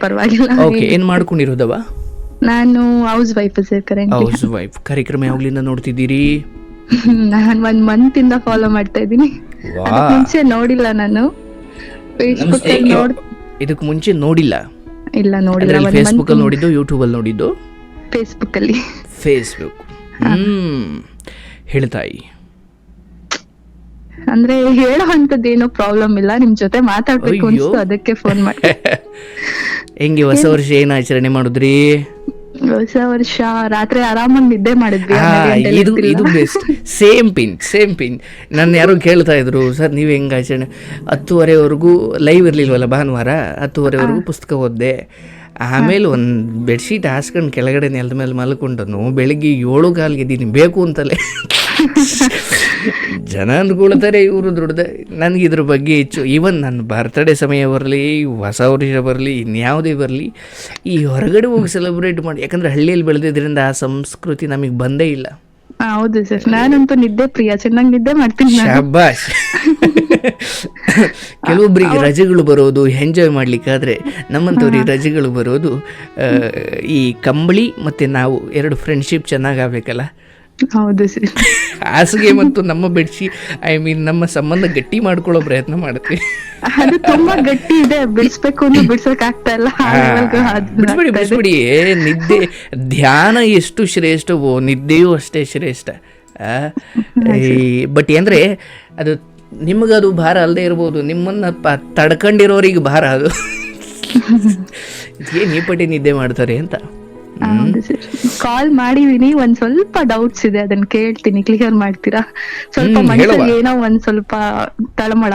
ಪರವಾಗಿಲ್ಲ. ಓಕೆ ಏನ್ ಮಾಡ್ಕೊಂಡಿರೋದವ? ನಾನು housewife sir current housewife ಕಾರ್ಯಕ್ರಮ ಯಾವಾಗ್ಲಿಂದ ನೋಡ್ತಿದ್ದೀರಿ? ನಾನು ಒಂದ್ ಮಂತ್ ಇಂದ ಫಾಲೋ ಮಾಡ್ತಾ ಇದ್ದೀನಿ. ವಾ ಅದಕ್ ಮುಂಚೆ ನೋಡಿಲ್ಲ ನಾನು. ಫೇಸ್ಬುಕ್ ನೋಡ್ ಇದಕ್ಕೆ ಮುಂಚೆ ನೋಡಿಲ್ಲ. ಇಲ್ಲ ನೋಡಿಲ್ಲ. ಅದರಲ್ಲಿ ಒಂದ್ ಫೇಸ್ಬುಕ್ ಅಲ್ಲಿ ನೋಡಿದ್ದು ಯೂಟ್ಯೂಬ್ ಅಲ್ಲಿ ನೋಡಿದ್ದು? ಫೇಸ್ಬುಕ್ ಅಲ್ಲಿ. ಫೇಸ್ಬುಕ್ ಹ್ಮ್. ಹೇಳ್ತಾಯಿ. ಅಂದ್ರೆ ಹೇಳೋ ಅಂತದ್ದು ಏನೋ ಪ್ರಾಬ್ಲಮ್ ಇಲ್ಲ. ನಿಮ್ ಜೊತೆ ಮಾತಾಡ್ಬೇಕು. ಅನ್ಸ್ತು ಅದಕ್ಕೆ ಫೋನ್ ಮಾಡಿ. ಹೆಂಗೆ ಹೊಸ ವರ್ಷ ಏನ್ ಆಚರಣೆ ಮಾಡಿದ್ರಿ? ಹೊಸ ವರ್ಷ ರಾತ್ರಿ ಆರಾಮಾಗಿ ನಿದ್ದೆ ಮಾಡಿದ್ವಿ. ಇದು ಇದು best same pin same pin ನನ್ನ ಯಾರು ಕೇಳ್ತಾ ಇದ್ರು ಸರ್ ನೀವು ಹೆಂಗ್ ಆಚರಣೆ? ಹತ್ತುವರೆವರೆಗೂ ಲೈವ್ ಇರಲಿಲ್ವಲ್ಲ ಭಾನುವಾರ? ಹತ್ತುವರೆವರೆಗೂ ಪುಸ್ತಕ ಓದ್ದೆ. ಆಮೇಲೆ ಒಂದು ಬೆಡ್ಶೀಟ್ ಹಾಸ್ಕೊಂಡು ಕೆಳಗಡೆ ನೆಲದ ಮೇಲೆ ಮಲ್ಕೊಂಡನು. ಬೆಳಿಗ್ಗೆ ಏಳು ಕಾಲ್ಗೆ ಇದ್ದೀನಿ ಬೇಕು ಅಂತಲೇ. ಜನ ಅನ್ಕೊಳ್ತಾರೆ ಇವರು ದುಡ್ದೆ ನನಗೆ ಇದ್ರ ಬಗ್ಗೆ ಹೆಚ್ಚು ಈವನ್ ನನ್ನ ಬರ್ತ್ಡೇ ಸಮಯ ಬರಲಿ ಹೊಸ ವರ್ಷ ಬರಲಿ ಇನ್ಯಾವುದೇ ಬರಲಿ ಈ ಹೊರಗಡೆ ಹೋಗಿ ಸೆಲೆಬ್ರೇಟ್ ಮಾಡಿ ಯಾಕಂದ್ರೆ ಹಳ್ಳಿಯಲ್ಲಿ ಬೆಳೆದಿದ್ರಿಂದ ಆ ಸಂಸ್ಕೃತಿ ನಮಗೆ ಬಂದೇ ಇಲ್ಲ. ಹೌದು ಸರ್ ನಾನಂತೂ ನಿದ್ದೆ ಪ್ರಿಯ ಚೆನ್ನಾಗಿ ನಿದ್ದೆ ಮಾಡ್ತೀನಿ. ಶಾಬಾಷ್. ಕೆಲವೊಬ್ಬರಿಗೆ ರಜೆಗಳು ಬರೋದು ಎಂಜಾಯ್ ಮಾಡ್ಲಿಕ್ಕಾದ್ರೆ ನಮ್ಮಂಥವ್ರಿಗೆ ರಜೆಗಳು ಬರೋದು ಈ ಕಂಬಳಿ ಮತ್ತೆ ನಾವು ಎರಡು ಫ್ರೆಂಡ್ಶಿಪ್ ಚೆನ್ನಾಗಿ ಆಗ್ಬೇಕಲ್ಲ? ಹೌದು ಸರ್. ಹಾಸಿಗೆ ಮತ್ತು ನಮ್ಮ ಬೆಡ್ಶೀಟ್ ಐ ಮೀನ್ ನಮ್ಮ ಸಂಬಂಧ ಗಟ್ಟಿ ಮಾಡ್ಕೊಳ್ಳೋ ಪ್ರಯತ್ನ ಮಾಡ್ತೀವಿ. ಅದು ತುಂಬಾ ಗಟ್ಟಿ ಇದೆ. ಬಿಡಿಸ್ಬೇಕು ಅಂದ್ರೆ ಬಿಡ್ಸಕ್ ಆಗ್ತಾ ಇಲ್ಲ. ಬಿಡ್ಬಿಡಿ ಬಿಡ್ಬಿಡಿ ನಿದ್ದೆ ಧ್ಯಾನ ಎಷ್ಟು ಶ್ರೇಷ್ಠವೋ ನಿದ್ದೆಯೂ ಅಷ್ಟೇ ಶ್ರೇಷ್ಠ. ಬಟ್ ಅಂದ್ರೆ ಅದು ನಿಮಗದು ಭಾರ ಅಲ್ಲದೆ ಇರ್ಬೋದು. ನಿಮ್ಮನ್ನ ತಡ್ಕೊಂಡಿರೋರಿಗೆ ಭಾರ ಅದು. ಏನು ಈ ಪಟ್ಟಿ ನಿದ್ದೆ ಮಾಡ್ತಾರೆ ಅಂತ. ಕಾಲ್ ಮಾಡಿದೀನಿ ಒಂದ್ ಸ್ವಲ್ಪ ಡೌಟ್ಸ್ ಇದೆ ಅದನ್ನ ಕೇಳ್ತೀನಿ ಕ್ಲಿಯರ್ ಮಾಡ್ತೀರಾ? ಸ್ವಲ್ಪ ಮನಸ್ಸಲ್ಲಿ ಏನೋ ಒಂದ್ ಸ್ವಲ್ಪ ತಳಮಳ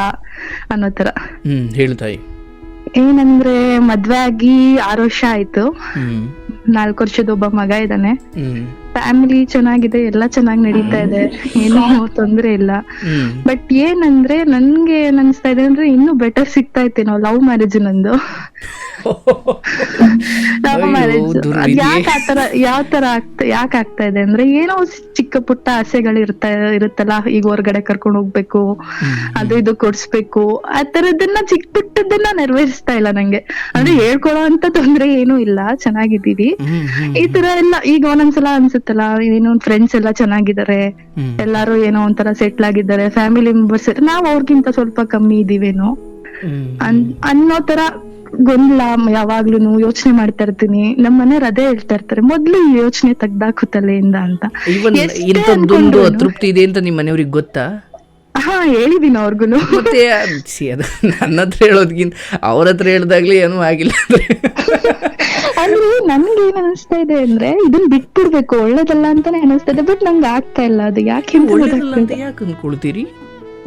ಅನ್ನೋ ತರ ಹೇಳ್ತಾಯಿ ಏನಂದ್ರೆ ಮದ್ವೆ ಆಗಿ ಆರು ವರ್ಷ ಆಯ್ತು. ನಾಲ್ಕು ವರ್ಷದ ಒಬ್ಬ ಮಗ ಇದ್ದಾನೆ. ಫ್ಯಾಮಿಲಿ ಚೆನ್ನಾಗಿದೆ ಎಲ್ಲ ಚೆನ್ನಾಗಿ ನಡೀತಾ ಇದೆ. ಏನೋ ತೊಂದ್ರೆ ಇಲ್ಲ. ಬಟ್ ಏನಂದ್ರೆ ನನ್ಗೆ ಏನ್ ಅನ್ಸ್ತಾ ಇದೆ ಅಂದ್ರೆ ಇನ್ನೂ ಬೆಟರ್ ಸಿಗ್ತಾ ಇತ್ತೇನೋ ಲವ್ ಮ್ಯಾರೇಜ್ ನಂದು. Love marriage. ಯಾಕೆ ಆತರ ಯಾವ ತರ ಆಗ್ತಾ ಯಾಕೆ ಆಗ್ತಾ ಇದೆ ಅಂದ್ರೆ ಏನೋ ಚಿಕ್ಕ ಪುಟ್ಟ ಆಸೆಗಳು ಇರ್ತಾ ಇರುತ್ತಲ್ಲ ಈಗ ಹೊರಗಡೆ ಕರ್ಕೊಂಡು ಹೋಗ್ಬೇಕು ಅದು ಇದು ಕೊಡ್ಸ್ಬೇಕು ಆ ತರದನ್ನ ಚಿಕ್ಕ ಪುಟ್ಟದನ್ನ ನೆರವೇರಿಸ್ತಾ ಇಲ್ಲ ನಂಗೆ. ಅಂದ್ರೆ ಹೇಳ್ಕೊಳೋ ಅಂತ ತೊಂದ್ರೆ ಏನೂ ಇಲ್ಲ ಚೆನ್ನಾಗಿದ್ದೀವಿ. ಈ ತರ ಎಲ್ಲ ಈಗ ಒಂದೊಂದ್ಸಲ ಅನ್ಸುತ್ತಲ್ಲ ಏನೋ ಫ್ರೆಂಡ್ಸ್ ಎಲ್ಲ ಚೆನ್ನಾಗಿದ್ದಾರೆ ಎಲ್ಲಾರು ಏನೋ ಒಂಥರ ಸೆಟ್ಲ್ ಆಗಿದ್ದಾರೆ ಫ್ಯಾಮಿಲಿ ಮೆಂಬರ್ಸ್ ನಾವ್ ಅವ್ರಿಗಿಂತ ಸ್ವಲ್ಪ ಕಮ್ಮಿ ಇದೀವೇನೋ? ಅನ್- ಅನ್ನೋ ತರ ಗೊಂದಲ ಯಾವಾಗ್ಲೂ ಯೋಚನೆ ಮಾಡ್ತಾ ಇರ್ತೀನಿ. ನಮ್ಮ ಮನೆಯವ್ರು ಅದೇ ಹೇಳ್ತಾ ಇರ್ತಾರೆ ಮೊದ್ಲು ಈ ಯೋಚನೆ ತೆಗ್ದಾಕು ತಲೆಯಿಂದ ಅಂತ ತೃಪ್ತಿ ಅತೃಪ್ತಿ ಇದೆ ಅಂತ ನಿಮ್ಮ ಮನೆಯವ್ರಿಗೆ ಗೊತ್ತಾ? ಹಾ ಹೇಳಿದೀನಿ ಅವ್ರಿಗೂ ಮತ್ತೆ ನನ್ನ ಹತ್ರ ಹೇಳೋದ್ಗಿಂತ ಅವ್ರ ಹತ್ರ ಹೇಳ್ದಾಗ್ಲಿ ಏನೂ ಆಗಿಲ್ಲ ಅಂದ್ರೆ. ಅಂದ್ರೆ ನನ್ಗೆ ಏನ್ ಅನಿಸ್ತಾ ಇದೆ ಅಂದ್ರೆ ಇದನ್ ಬಿಟ್ಬಿಡ್ಬೇಕು ಒಳ್ಳೇದಲ್ಲ ಅಂತಾನೆ ಅನಿಸ್ತಾ ಇದೆ ಬಟ್ ನಂಗೆ ಆಗ್ತಾ ಇಲ್ಲ ಅದು. ಯಾಕೆ ಒಳ್ಳೇದಲ್ಲ ಅಂತ ಯಾಕೆ ಅಂದ್ಕೊಳ್ತೀರಿ?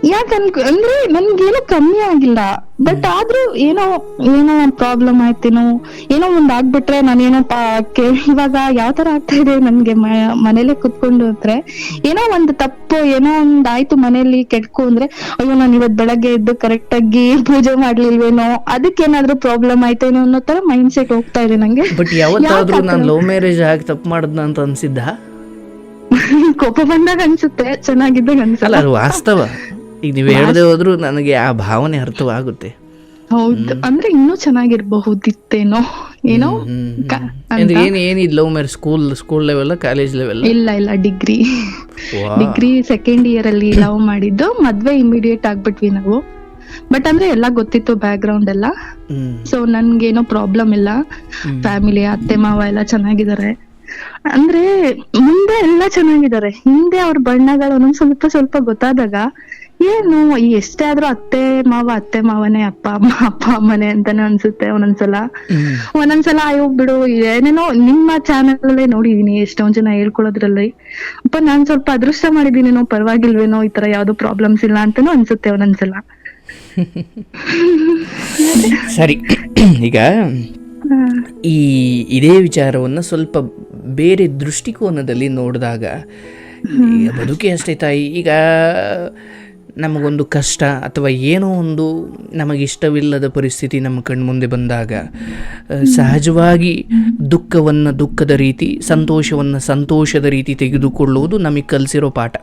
ಯಾಕೆ ಅನ್ಕೊ ಅಂದ್ರೆ ನನ್ಗೇನೋ ಕಮ್ಮಿ ಆಗಿಲ್ಲ. ಬಟ್ ಆದ್ರೂ ಏನೋ ಏನೋ ಪ್ರಾಬ್ಲಮ್ ಆಯ್ತೇನೋ ಏನೋ ಒಂದ್ ಆಗ್ಬಿಟ್ರೆ ನಾನೇನೋ ಇವಾಗ ಯಾವ ತರ ಆಗ್ತಾ ಇದೆ ನನ್ಗೆ ಮನೇಲೆ ಕುತ್ಕೊಂಡು ಅಂದ್ರೆ ಏನೋ ಒಂದ್ ತಪ್ಪು ಏನೋ ಒಂದ್ ಆಯ್ತು ಮನೇಲಿ ಕೆಟ್ಕು ಅಂದ್ರೆ ಅಯ್ಯೋ ನಾನು ಇವತ್ ಬೆಳಗ್ಗೆ ಎದ್ದು ಕರೆಕ್ಟ್ ಆಗಿ ಪೂಜೆ ಮಾಡ್ಲಿಲ್ವೇನೋ ಅದಕ್ಕೇನಾದ್ರೂ ಪ್ರಾಬ್ಲಮ್ ಆಯ್ತೇನೋ ಅನ್ನೋ ತರ ಮೈಂಡ್ ಸೆಟ್ ಹೋಗ್ತಾ ಇದೆ ನಂಗೆ. ಬಟ್ ಯಾವತ್ತಾದ್ರೂ ನಾನು ಲವ್ ಮ್ಯಾರೇಜ್ ಆಗಿ ತಪ್ಪು ಮಾಡದ್ನ ಅಂತ ಅನ್ಸಿದ್ದ? ಕೋಪ ಬಂದಾಗ ಅನ್ಸುತ್ತೆ ಚೆನ್ನಾಗಿದ್ದಾಗ ಅನ್ಸಲ್ಲ ವಾಸ್ತವ. ಈಗ ನೀವು ಹೇಳದೆ ಹೋದ್ರು ನನಗೆ ಆ ಭಾವನೆ ಅರ್ಥವಾಗುತ್ತೆ. ಹೌದು ಅಂದ್ರೆ ಇನ್ನೂ ಚೆನ್ನಾಗಿರ್ಬಹುದಿತ್ತೇನೋ ಏನೋ. ಅಂದ್ರೆ ಏನ್ love marriage school school level college level ಇಲ್ಲ ಇಲ್ಲ ಡಿಗ್ರಿ ಡಿಗ್ರಿ ಸೆಕೆಂಡ್ ಇಯರ್ ಅಲ್ಲಿ ಲವ್ ಮಾಡಿದ್ದು ಮದ್ವೆ ಇಮಿಡಿಯೇಟ್ ಆಗ್ಬಿಟ್ವಿ ನಾವು. ಬಟ್ ಅಂದ್ರೆ ಎಲ್ಲ ಗೊತ್ತಿತ್ತು ಬ್ಯಾಕ್ ಗ್ರೌಂಡ್ ಎಲ್ಲ ಸೊ ನನ್ಗೇನೋ ಪ್ರಾಬ್ಲಮ್ ಇಲ್ಲ. ಫ್ಯಾಮಿಲಿ ಅತ್ತೆ ಮಾವ ಎಲ್ಲ ಚೆನ್ನಾಗಿದ್ದಾರೆ. ಅಂದ್ರೆ ಮುಂದೆ ಎಲ್ಲ ಚೆನ್ನಾಗಿದ್ದಾರೆ. ಹಿಂದೆ ಅವ್ರ ಬಣ್ಣಗಳು ಒಂದೊಂದ್ ಸ್ವಲ್ಪ ಸ್ವಲ್ಪ ಗೊತ್ತಾದಾಗ ಏನು ಎಷ್ಟೇ ಆದ್ರೂ ಅತ್ತೆ ಮಾವ ಅತ್ತೆ ಮಾವನೇ ಅಪ್ಪ ಅಮ್ಮ ಅಪ್ಪ ಅಮ್ಮನೇ ಅಂತಾನೆ ಅನ್ಸುತ್ತೆ ಒಂದೊಂದ್ಸಲ. ಒಂದೊಂದ್ಸಲ ಅಯ್ಯೋ ಬಿಡು ಏನೇನೋ ನಿಮ್ಮ ಚಾನೆಲ್ ಅಲ್ಲೇ ನೋಡಿದೀನಿ ಎಷ್ಟೊಂದ್ ಜನ ಹೇಳ್ಕೊಳ್ಳೋದ್ರಲ್ಲಿ. ಅಪ್ಪ ನಾನ್ ಸ್ವಲ್ಪ ಅದೃಷ್ಟ ಮಾಡಿದೀನೇನೋ ಪರವಾಗಿಲ್ವೇನೋ ಈ ತರ ಯಾವ್ದು ಪ್ರಾಬ್ಲಮ್ಸ್ ಇಲ್ಲ ಅಂತಾನೂ ಅನ್ಸುತ್ತೆ ಒಂದೊಂದ್ಸಲ. ಸರಿ. ಈಗ ಈ ಇದೇ ವಿಚಾರವನ್ನು ಸ್ವಲ್ಪ ಬೇರೆ ದೃಷ್ಟಿಕೋನದಲ್ಲಿ ನೋಡಿದಾಗ ಬದುಕೇ ಅಷ್ಟೇ ತಾಯಿ. ಈಗ ನಮಗೊಂದು ಕಷ್ಟ ಅಥವಾ ಏನೋ ಒಂದು ನಮಗಿಷ್ಟವಿಲ್ಲದ ಪರಿಸ್ಥಿತಿ ನಮ್ಮ ಕಣ್ಮುಂದೆ ಬಂದಾಗ ಸಹಜವಾಗಿ ದುಃಖವನ್ನು ದುಃಖದ ರೀತಿ ಸಂತೋಷವನ್ನು ಸಂತೋಷದ ರೀತಿ ತೆಗೆದುಕೊಳ್ಳುವುದು ನಮಗೆ ಕಲಿಸಿರೋ ಪಾಠ.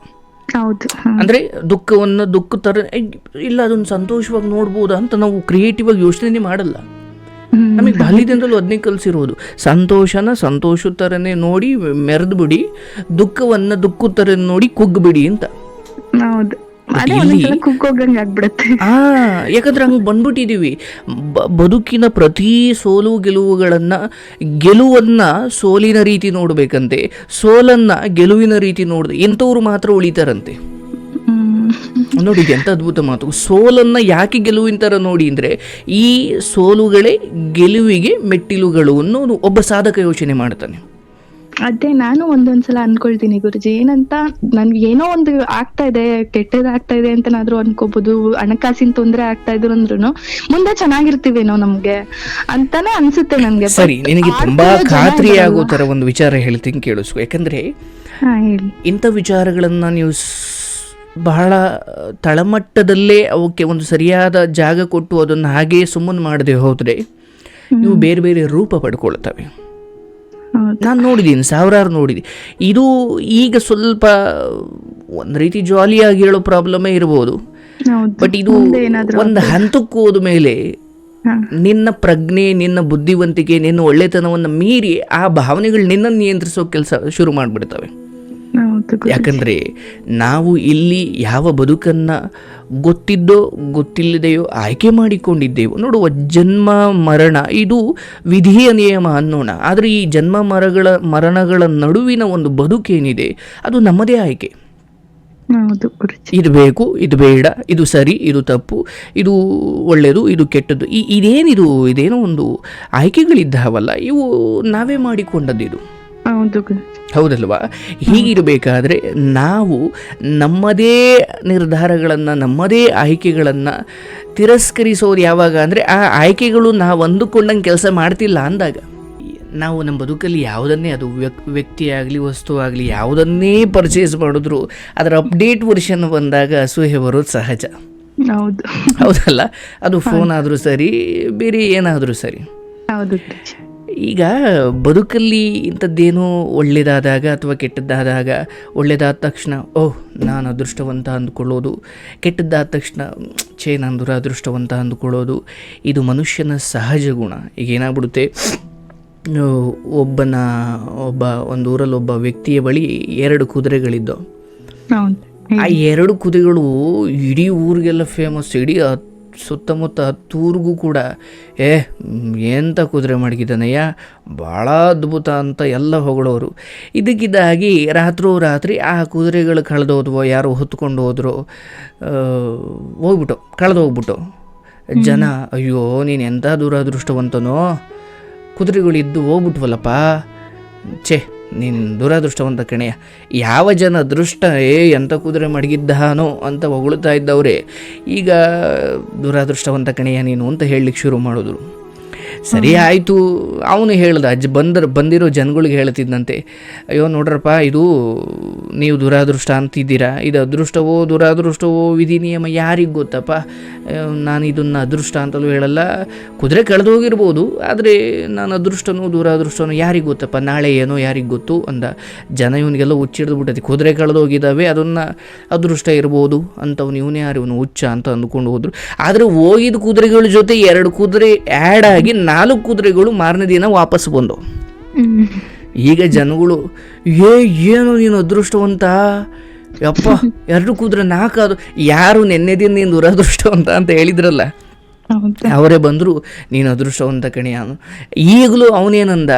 ಅಂದ್ರೆ ದುಃಖವನ್ನು ದುಃಖ ತರ ಇಲ್ಲ ಅದನ್ನು ಸಂತೋಷವಾಗಿ ನೋಡ್ಬೋದಾ ಅಂತ ನಾವು ಕ್ರಿಯೇಟಿವ್ ಆಗಿ ಯೋಚನೆ ಮಾಡಲ್ಲ. ನಮಗೆ ಬಾಲ್ಯದಿಂದಲೂ ಅದನ್ನೇ ಕಲಿಸಿರೋದು. ಸಂತೋಷನ ಸಂತೋಷ ಥರನೇ ನೋಡಿ ಮೆರೆದು ದುಃಖವನ್ನ ದುಃಖವನ್ನು ದುಃಖ ಥರ ನೋಡಿ ಕುಗ್ಗಿಬಿಡಿ ಅಂತ. ಹೌದು. ಯಾಕಂದ್ರೆ ಹಂಗೆ ಬಂದ್ಬಿಟ್ಟಿದೀವಿ. ಬದುಕಿನ ಪ್ರತಿ ಸೋಲು ಗೆಲುವುಗಳನ್ನ ಗೆಲುವನ್ನ ಸೋಲಿನ ರೀತಿ ನೋಡ್ಬೇಕಂತೆ. ಸೋಲನ್ನ ಗೆಲುವಿನ ರೀತಿ ನೋಡ್ದೆ ಎಂಥವ್ರು ಮಾತ್ರ ಉಳಿತಾರಂತೆ. ನೋಡಿ ಎಂತ ಅದ್ಭುತ ಮಾತು. ಸೋಲನ್ನ ಯಾಕೆ ಗೆಲುವಿನ ತರ ನೋಡಿ ಅಂದರೆ ಈ ಸೋಲುಗಳೇ ಗೆಲುವಿಗೆ ಮೆಟ್ಟಿಲುಗಳು ಅನ್ನೋದು ಒಬ್ಬ ಸಾಧಕ ಯೋಚನೆ ಮಾಡ್ತಾನೆ. ಅದೇ ನಾನು ಒಂದೊಂದ್ಸಲ ಅನ್ಕೊಳ್ತೀನಿ ಗುರುಜಿ. ಏನಂತ ನನ್ಗೆ ಏನೋ ಒಂದು ಆಗ್ತಾ ಇದೆ ಕೆಟ್ಟದಾಗ್ತಾ ಇದೆ ಅಂತನಾದ್ರೂ ಅನ್ಕೋಬಹುದು ಹಣಕಾಸಿನ ತೊಂದ್ರೆ ಆಗ್ತಾ ಇದ್ರು ಅಂದ್ರೂ ಮುಂದೆ ಚೆನ್ನಾಗಿರ್ತೀವೇನೋ ನಮ್ಗೆ ಅಂತಾನೆ ಅನ್ಸುತ್ತೆ ನನ್ಗೆ. ಸರಿ ನಿನಗೆ ತುಂಬಾ ಖಾತ್ರಿ ಆಗೋ ತರ ಒಂದು ವಿಚಾರ ಹೇಳ್ತೀನಿ ಕೇಳಿಸ್ಕೊ ಯಾಕಂದ್ರೆ ಇಂಥ ವಿಚಾರಗಳನ್ನ ನೀವು ಬಹಳ ತಳಮಟ್ಟದಲ್ಲೇ ಅವಕ್ಕೆ ಒಂದು ಸರಿಯಾದ ಜಾಗ ಕೊಟ್ಟು ಅದನ್ನು ಹಾಗೆಯೇ ಸುಮ್ಮನೆ ಮಾಡದೆ ಹೋದರೆ ಇವು ಬೇರೆ ಬೇರೆ ರೂಪ ಪಡ್ಕೊಳ್ತವೆ. ನಾನು ನೋಡಿದ್ದೀನಿ ಸಾವಿರಾರು ನೋಡಿದ್ದೀನಿ ಇದು ಈಗ ಸ್ವಲ್ಪ ಒಂದು ರೀತಿ ಜಾಲಿಯಾಗಿ ಹೇಳೋ ಪ್ರಾಬ್ಲಮೇ ಇರ್ಬೋದು. ಬಟ್ ಇದು ಒಂದು ಹಂತಕ್ಕೆ ಹೋದ ಮೇಲೆ ನಿನ್ನ ಪ್ರಜ್ಞೆ ನಿನ್ನ ಬುದ್ಧಿವಂತಿಕೆ ನಿನ್ನ ಒಳ್ಳೆತನವನ್ನು ಮೀರಿ ಆ ಭಾವನೆಗಳು ನಿನ್ನನ್ನು ನಿಯಂತ್ರಿಸೋ ಕೆಲಸ ಶುರು ಮಾಡಿಬಿಡ್ತವೆ. ಯಾಕಂದರೆ ನಾವು ಇಲ್ಲಿ ಯಾವ ಬದುಕನ್ನು ಗೊತ್ತಿದ್ದೋ ಗೊತ್ತಿಲ್ಲದೆಯೋ ಆಯ್ಕೆ ಮಾಡಿಕೊಂಡಿದ್ದೇವೋ. ನೋಡುವ ಜನ್ಮ ಮರಣ ಇದು ವಿಧಿಯ ನಿಯಮ ಅನ್ನೋಣ. ಆದರೆ ಈ ಜನ್ಮ ಮರಗಳ ಮರಣಗಳ ನಡುವಿನ ಒಂದು ಬದುಕೇನಿದೆ ಅದು ನಮ್ಮದೇ ಆಯ್ಕೆ. ಇದು ಬೇಕು ಇದು ಬೇಡ ಇದು ಸರಿ ಇದು ತಪ್ಪು ಇದು ಒಳ್ಳೆಯದು ಇದು ಕೆಟ್ಟದ್ದು. ಈ ಇದೇನಿದು ಇದೇನೋ ಒಂದು ಆಯ್ಕೆಗಳಿದ್ದಾವಲ್ಲ ಇವು ನಾವೇ ಮಾಡಿಕೊಂಡದ್ದು ಇದು. ಹೌದಲ್ವಾ? ಹೀಗಿರಬೇಕಾದ್ರೆ ನಾವು ನಮ್ಮದೇ ನಿರ್ಧಾರಗಳನ್ನು ನಮ್ಮದೇ ಆಯ್ಕೆಗಳನ್ನು ತಿರಸ್ಕರಿಸೋದು ಯಾವಾಗ ಅಂದರೆ ಆ ಆಯ್ಕೆಗಳು ನಾವು ಅಂದುಕೊಂಡಂಗೆ ಕೆಲಸ ಮಾಡ್ತಿಲ್ಲ ಅಂದಾಗ. ನಾವು ನಮ್ಮ ಬದುಕಲ್ಲಿ ಯಾವುದನ್ನೇ ಅದು ವ್ಯಕ್ ವ್ಯಕ್ತಿ ಆಗಲಿ ವಸ್ತು ಆಗಲಿ ಯಾವುದನ್ನೇ ಪರ್ಚೇಸ್ ಮಾಡಿದ್ರು ಅದರ ಅಪ್ಡೇಟ್ ವರ್ಷನ್ ಬಂದಾಗ ಅಸೂಹೆ ಬರೋದು ಸಹಜ. ಹೌದು. ಹೌದಲ್ಲ? ಅದು ಫೋನ್ ಆದರೂ ಸರಿ ಬೇರೆ ಏನಾದರೂ ಸರಿ. ಹೌದು ಈಗ ಬದುಕಲ್ಲಿ ಇಂಥದ್ದೇನೋ ಒಳ್ಳೆಯದಾದಾಗ ಅಥವಾ ಕೆಟ್ಟದ್ದಾದಾಗ ಒಳ್ಳೆಯದಾದ ತಕ್ಷಣ ಓಹ್ ನಾನು ಅದೃಷ್ಟವಂತ ಅಂದ್ಕೊಳ್ಳೋದು. ಕೆಟ್ಟದ್ದಾದ ತಕ್ಷಣ ಛೇ ನಾನು ದುರಾದೃಷ್ಟವಂತ ಅಂದ್ಕೊಳ್ಳೋದು. ಇದು ಮನುಷ್ಯನ ಸಹಜ ಗುಣ. ಈಗ ಏನಾಗ್ಬಿಡುತ್ತೆ ಒಬ್ಬನ ಒಬ್ಬ ಒಂದು ಊರಲ್ಲಿ ಒಬ್ಬ ವ್ಯಕ್ತಿಯ ಬಳಿ ಎರಡು ಕುದುರೆಗಳಿದ್ದವು. ಆ ಎರಡು ಕುದುರೆಗಳು ಇಡೀ ಊರಿಗೆಲ್ಲ ಫೇಮಸ್ ಇಡೀ ಸುತ್ತಮುತ್ತ ಹತ್ತೂರಿಗೂ ಕೂಡ ಏ ಎಂತ ಕುದುರೆ ಮಡಗಿದ್ದಾನಯ್ಯ ಭಾಳ ಅದ್ಭುತ ಅಂತ ಎಲ್ಲ ಹೊಗಳೋರು. ಇದಕ್ಕಿದ್ದಾಗಿ ರಾತ್ರೋರಾತ್ರಿ ಆ ಕುದುರೆಗಳು ಕಳೆದೋದ್ವೋ ಯಾರು ಹೊತ್ಕೊಂಡು ಹೋದ್ರೋ ಹೋಗ್ಬಿಟ್ಟು ಕಳೆದು ಹೋಗ್ಬಿಟ್ಟು ಜನ ಅಯ್ಯೋ ನೀನು ಎಂಥ ದುರಾದೃಷ್ಟವಂತನೋ? ಕುದುರೆಗಳಿದ್ದು ಹೋಗ್ಬಿಟ್ವಲ್ಲಪ್ಪ? ಛೇ ನೀನು ದುರದೃಷ್ಟವಂತ ಕಣೆಯ ಯಾವ ಜನ ಅದೃಷ್ಟ ಏ ಎಂಥ ಕುದುರೆ ಮಡಗಿದ್ದಾನೋ ಅಂತ ಹೊಗಳುತ್ತಾ ಇದ್ದವರೇ, ಈಗ ದುರದೃಷ್ಟವಂತ ಕಣೆಯ ನೀನು ಅಂತ ಹೇಳಲಿಕ್ಕೆ ಶುರು ಮಾಡಿದ್ರು. ಸರಿ ಆಯಿತು. ಅವನು ಹೇಳ್ದ, ಅಜ್ಜ ಬಂದರು, ಬಂದಿರೋ ಜನಗಳಿಗೆ ಹೇಳ್ತಿದ್ದಂತೆ ಅಯ್ಯೋ ನೋಡ್ರಪ್ಪ, ಇದು ನೀವು ದುರಾದೃಷ್ಟ ಅಂತಿದ್ದೀರಾ? ಇದು ಅದೃಷ್ಟವೋ, ದುರಾದೃಷ್ಟವೋ ವಿಧಿ ನಿಯಮ ಯಾರಿಗೆ ಗೊತ್ತಪ್ಪ? ನಾನು ಇದನ್ನು ಅದೃಷ್ಟ ಅಂತಲೂ ಹೇಳಲ್ಲ. ಕುದುರೆ ಕಳೆದು ಹೋಗಿರ್ಬೋದು ಆದರೆ ನಾನು ಅದೃಷ್ಟನೋ, ದುರಾದೃಷ್ಟನೋ ಯಾರಿಗೆ ಗೊತ್ತಪ್ಪ? ನಾಳೆ ಏನೋ ಯಾರಿಗೆ ಗೊತ್ತು? ಅಂದ. ಜನ ಇವನಿಗೆಲ್ಲ ಹುಚ್ಚಿಡ್ದು ಬಿಟ್ಟೈತಿ. ಕುದುರೆ ಕಳೆದು ಹೋಗಿದ್ದಾವೆ ಅದನ್ನು ಅದೃಷ್ಟ ಇರ್ಬೋದು ಅಂತವ್ನು, ಇವನೇ ಯಾರು? ಇವನು ಹುಚ್ಚ ಅಂತ ಅಂದ್ಕೊಂಡು ಹೋದರು. ಆದರೆ ಹೋಗಿದ ಕುದುರೆಗಳ ಜೊತೆ ಎರಡು ಕುದುರೆ ಆ್ಯಡ್ ಆಗಿ ನಾಲ್ಕು ಕುದುರೆಗಳು ಮಾರನೇ ದಿನ ವಾಪಸ್ ಬಂದವು. ಈಗ ಜನಗಳು, ಏ, ಏನು ನೀನು ಅದೃಷ್ಟವಂತ? ಯಪ್ಪ, ಎರಡು ಕುದುರೆ ನಾಲ್ಕು ಯಾರು ನೆನ್ನೆ ದಿನ ನೀನು ದುರದೃಷ್ಟವಂತ? ಅಂತ ಹೇಳಿದ್ರಲ್ಲ. ಅವರೇ ಬಂದರು, ನೀನು ಅದೃಷ್ಟವಂತ ಕಣಿ, ಅವನು ಈಗಲೂ ಅವನೇನಂದ,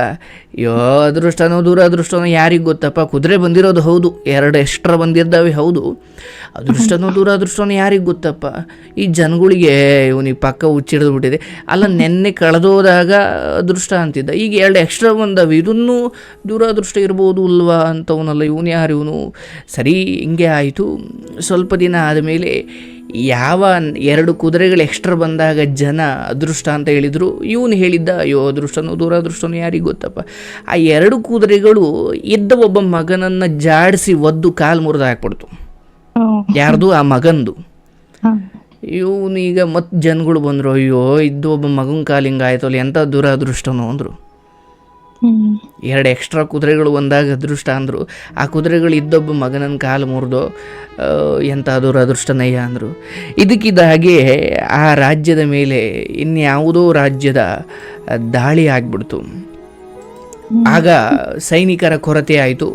ಯೋ, ಅದೃಷ್ಟನೋ, ದುರಾದೃಷ್ಟನೋ, ಯಾರಿಗೆ ಗೊತ್ತಪ್ಪ? ಕುದುರೆ ಬಂದಿರೋದು ಹೌದು, ಎರಡು ಎಷ್ಟ್ರ ಬಂದಿದ್ದಾವೆ ಹೌದು. ಅದೃಷ್ಟನೋ, ದುರಾದೃಷ್ಟನೋ, ಯಾರಿಗೆ ಗೊತ್ತಪ್ಪ? ಈ ಜನಗಳಿಗೆ ಇವನಿಗೆ ಪಕ್ಕ ಹುಚ್ಚಿಡಿದು ಬಿಟ್ಟಿದೆ. ಅಲ್ಲ, ನೆನ್ನೆ ಕಳೆದೋದಾಗ ಅದೃಷ್ಟ ಅಂತಿದ್ದ, ಈಗ ಎರಡು ಎಕ್ಸ್ಟ್ರಾ ಬಂದವೆ, ಇದನ್ನು ದೂರದೃಷ್ಟ ಇರ್ಬೋದು ಅಲ್ವಾ ಅಂತವನಲ್ಲ, ಇವನು ಯಾರು ಇವನು? ಸರಿ, ಹಿಂಗೆ ಆಯಿತು. ಸ್ವಲ್ಪ ದಿನ ಆದಮೇಲೆ ಯಾವ ಎರಡು ಕುದುರೆಗಳು ಎಕ್ಸ್ಟ್ರಾ ಬಂದಾಗ ಜನ ಅದೃಷ್ಟ ಅಂತ ಹೇಳಿದರು. ಇವನು ಹೇಳಿದ್ದ ಅಯ್ಯೋ ಅದೃಷ್ಟನೋ ದುರಾದೃಷ್ಟನೋ ಯಾರಿಗೆ ಗೊತ್ತಪ್ಪ? ಆ ಎರಡು ಕುದುರೆಗಳು ಇದ್ದ ಒಬ್ಬ ಮಗನನ್ನು ಜಾಡಿಸಿ ಒದ್ದು ಕಾಲು ಮುರಿದು ಹಾಕ್ಬಿಡ್ತು ಯಾರ್ದು? ಆ ಮಗಂದು. ಇವನು ಈಗ ಮತ್ತೆ ಜನಗಳು ಬಂದರು ಅಯ್ಯೋ ಇದ್ದು ಒಬ್ಬ ಮಗನ ಕಾಲು ಹಿಂಗೆ ಆಯ್ತಲ್ಲ ಎಂಥ ದುರಾದೃಷ್ಟನೋ? ಅಂದರು. ಎರಡು ಎಕ್ಸ್ಟ್ರಾ ಕುದುರೆಗಳು ಒಂದಾಗ ಅದೃಷ್ಟ ಅಂದರು. ಆ ಕುದುರೆಗಳು ಇದ್ದೊಬ್ಬ ಮಗನನ್ನು ಕಾಲು ಮುರಿದು ಎಂಥಾದರೂ ಅದೃಷ್ಟನಯ್ಯ ಅಂದರು. ಇದಕ್ಕಿದ್ದ ಹಾಗೆ ಆ ರಾಜ್ಯದ ಮೇಲೆ ಇನ್ಯಾವುದೋ ರಾಜ್ಯದ ದಾಳಿ ಆಗ್ಬಿಡ್ತು. ಆಗ ಸೈನಿಕರ ಕೊರತೆ ಆಯಿತು.